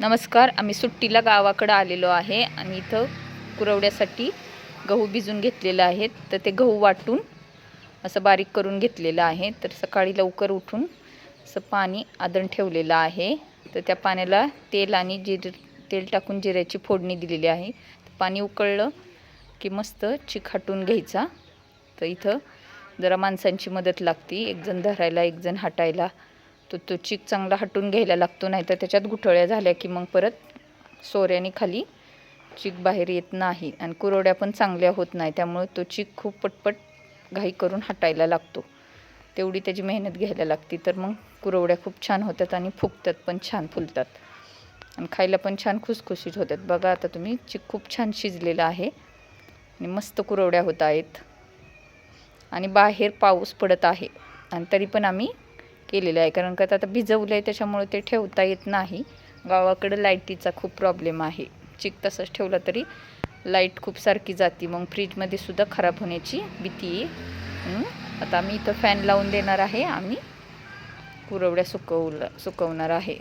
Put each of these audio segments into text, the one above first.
नमस्कार आम्ही सुट्टीला गावाकडं आलेलो आहे आणि इथं कुरवड्यासाठी गहू भिजून घेतलेलं आहेत तर ते गहू वाटून असं बारीक करून घेतलेलं आहे. तर सकाळी लवकर उठून असं पाणी आदण ठेवलेलं आहे. तर त्या पाण्याला तेल आणि जिर तेल टाकून जिऱ्याची फोडणी दिलेली आहे. पाणी उकळलं की मस्त चिखाटून घ्यायचा. तर इथं जरा माणसांची मदत लागती. एकजण धरायला एकजण हाटायला हटायला. तो तो चीक चांगला हटून घ्यायला लागतो नाही तर त्याच्यात गुठळ्या झाल्या की मग परत सोऱ्याने खाली चीक बाहेर येत नाही आणि कुरवड्या पण चांगल्या होत नाही. त्यामुळे तो चीक खूप पटपट घाई करून हटायला लागतो. तेवढी त्याची मेहनत घ्यायला लागते. तर मग कुरवड्या खूप छान होतात आणि फुगतात पण छान फुलतात. आणि खायला पण छान खुसखुशीत होतात. बघा आता तुम्ही चिक खूप छान शिजलेला आहे आणि मस्त कुरवड्या होत आहेत. आणि बाहेर पाऊस पडत आहे. आणि तरी पण आम्ही केलेलं आहे. कारण का आता भिजवलं आहे त्याच्यामुळे ते ठेवता येत नाही. गावाकडं लाईटीचा खूप प्रॉब्लेम आहे. चिक तसंच ठेवलं तरी लाइट खूप सारखी जाते. मग फ्रीजमध्ये सुद्धा खराब होण्याची भीती आहे. आता आम्ही इथं फॅन लावून देणार आहे. आम्ही कुरवड्या सुकवला सुकवणार आहे.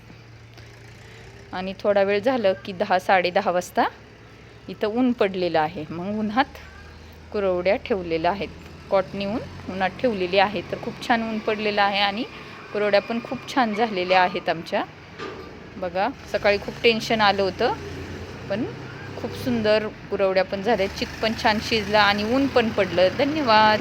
आणि थोडा वेळ झालं की दहा साडेदहा वाजता इथं ऊन पडलेलं आहे. मग उन्हात कुरवड्या ठेवलेल्या आहेत. कॉटनी ऊन उन्हात ठेवलेली आहे. तर खूप छान ऊन पडलेलं आहे आणि कुरवड्या पण खूप छान झालेल्या आहेत आमच्या. बघा सकाळी खूप टेन्शन आलं होतं पण खूप सुंदर कुरवड्या पण झाल्या. चिक पण छान शिजला आणि ऊन पण पडलं. धन्यवाद.